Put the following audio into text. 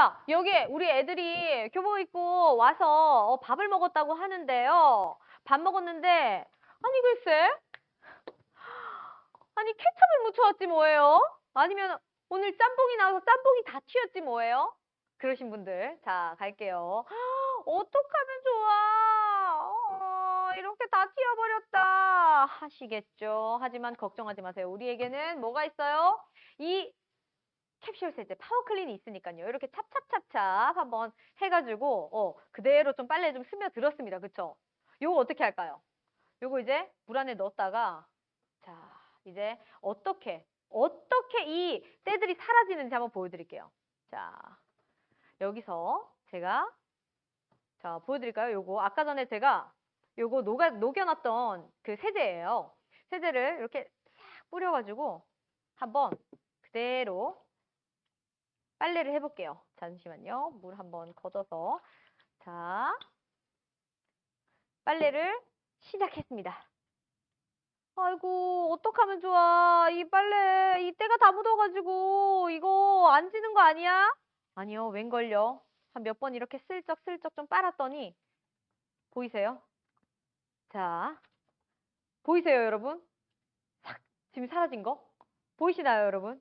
자, 여기 우리 애들이 교복 입고 와서 어, 밥을 먹었다고 하는데요. 밥 먹었는데, 아니, 글쎄. 아니, 케첩을 묻혀왔지 뭐예요? 아니면 오늘 짬뽕이 나와서 짬뽕이 다 튀었지 뭐예요? 그러신 분들. 자, 갈게요. 어떡하면 좋아. 어, 이렇게 다 튀어버렸다. 하시겠죠. 하지만 걱정하지 마세요. 우리에게는 뭐가 있어요? 이 세제 파워클린이 있으니까요. 이렇게 찹찹찹찹 한번 해가지고 어 그대로 좀 빨래 좀 스며들었습니다. 그쵸? 요거 어떻게 할까요? 요거 이제 물 안에 넣었다가 자 이제 어떻게 어떻게 이 때들이 사라지는지 한번 보여드릴게요. 자 여기서 제가 자 보여드릴까요? 요거 아까 전에 제가 요거 녹아, 녹여놨던 그 세제예요. 세제를 이렇게 싹 뿌려가지고 한번 그대로 빨래를 해볼게요. 잠시만요. 물 한번 걷어서. 자, 빨래를 시작했습니다. 아이고, 어떡하면 좋아. 이 빨래, 이 때가 다 묻어가지고, 이거 안 지는 거 아니야? 아니요, 웬걸요. 한 몇 번 이렇게 슬쩍슬쩍 좀 빨았더니, 보이세요? 자, 보이세요, 여러분? 싹, 지금 사라진 거? 보이시나요, 여러분?